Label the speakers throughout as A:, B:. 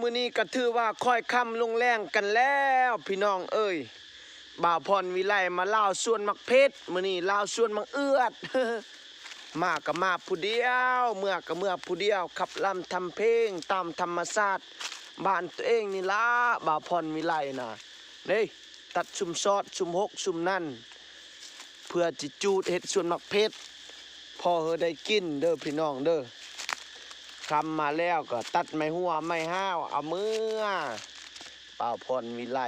A: มื้อนี้ก็ถือว่าค่อยค่ำลงแรงกันแล้วพี่น้องเอ้ยบ่าวพรวิไลมาเล่าส่วนมักเพชรมื้อนี้ล่าส่วนมักเอื้อดมาก็มาผู้เดียว เมื่อก็เมื่อผู้เดียวขับลำทำเพลงตามธรรมชาติบ้านตัวเองนี่ละบ่าวพรวิไลน่ะเด้ตัดชุมซอดชุมหกชุมนั่นเพื่อจิจูดเฮ็ดส่วนมักเพชรพอเฮอได้กินเด้อพี่น้องเด้อ คำมาแล้วก็ตัดไม่หัวไม่ห้าวเอามือเป่าพรวิไล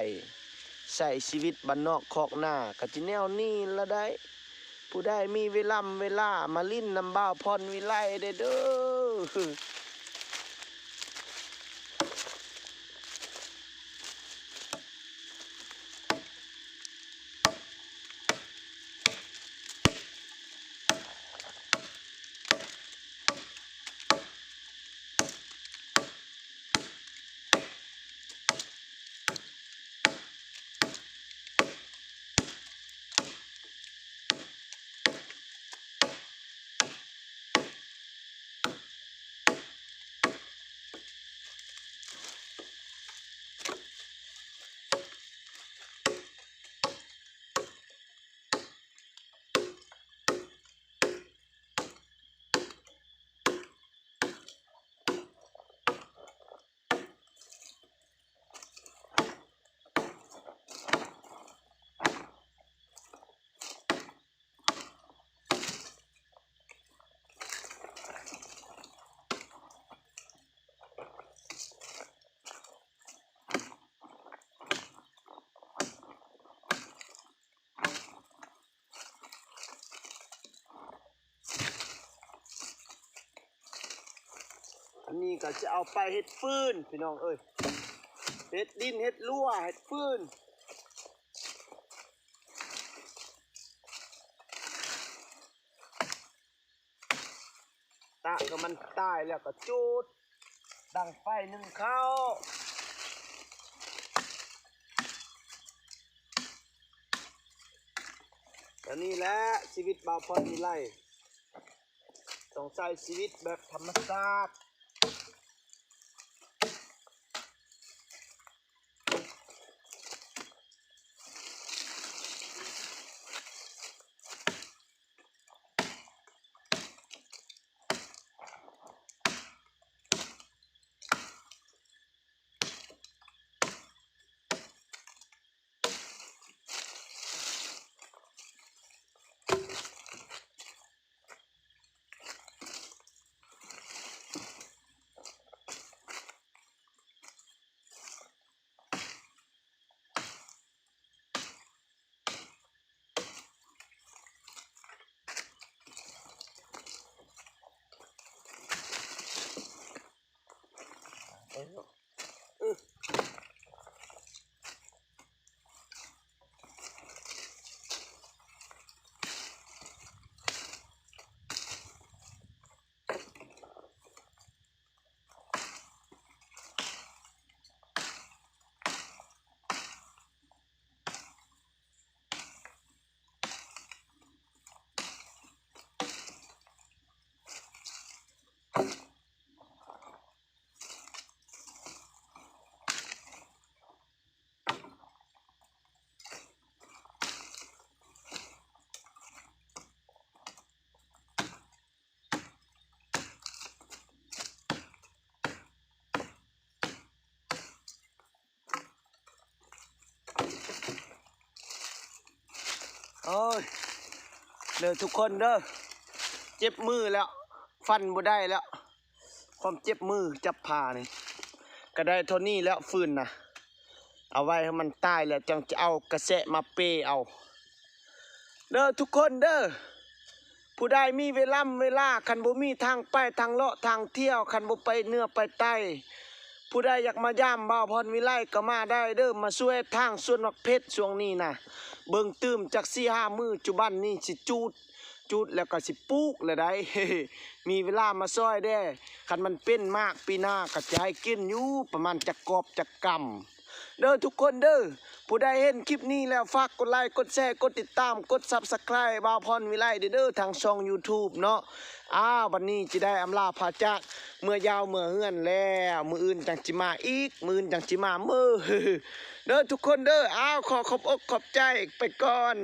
A: ใส่ชีวิตบ้านนอกคอกหน้ากัจิแนวนี้ละได้ ผู้ได้มีเวลาเวลามาลิ้นนำบ่าวพรวิไลได้เด้อ อันนี้ก็จะเอาไปเฮ็ดฟืนพี่น้องเอ้ยเฮ็ดดินเฮ็ดรั่วเฮ็ดฟืนตะก็มันตายแล้วก็จุดดังไฟหนึ่งเข้าอันนี้แหละชีวิตบ่าวพรวิไลต้องใช้ชีวิตแบบธรรมชาติ เอ้ยเด้อทุกคนเด้อเจ็บมือแล้ว ฟันบ่ได้แล้ว ความเจ็บมือจับผ่านี่ก็ได้เท่านี้แล้วฟืนนะเอาไว้ให้มันตายแล้วจังจะเอากระแสะมาเปเอา เด้อทุกคนเด้อผู้ใดมีเวลาเวลาคันบ่มีทางไปทางเลาะทางเที่ยวคันบ่ไปเหนื้อไปใต้ ผู้ใดอยากมาย่ามบ่าวพรวิไลก็มาได้เด้อมาช่วยทางส่วนวักเพชรช่วงนี้นะเบิ่งตื้มจากสี่ห้ามือจุบันนี่สิจูดจุดแล้วก็สิปลูกเลยได้ มีเวลามาซอยได้คันมันเป็นมากปีหน้าก็จะให้กินอยู่ประมาณจักกอบจักกำ เด้อทุกคนเด้อผู้ใดเห็นคลิปนี้แล้วฝากกดไลค์กดแชร์กดติดตามกดซับสไครป์บ่าวพรวิไลเด้อทางช่อง YouTube เนาะอ้าววันนี้จะได้อำลาพาจากเมื่อยาวเมื่อเฮือนแล้วมืออื่นจังจิมาอีกมืออื่นจังจิมามือเด้อทุกคนเด้ออ้าวขอขอบอกขอบใจไปก่อน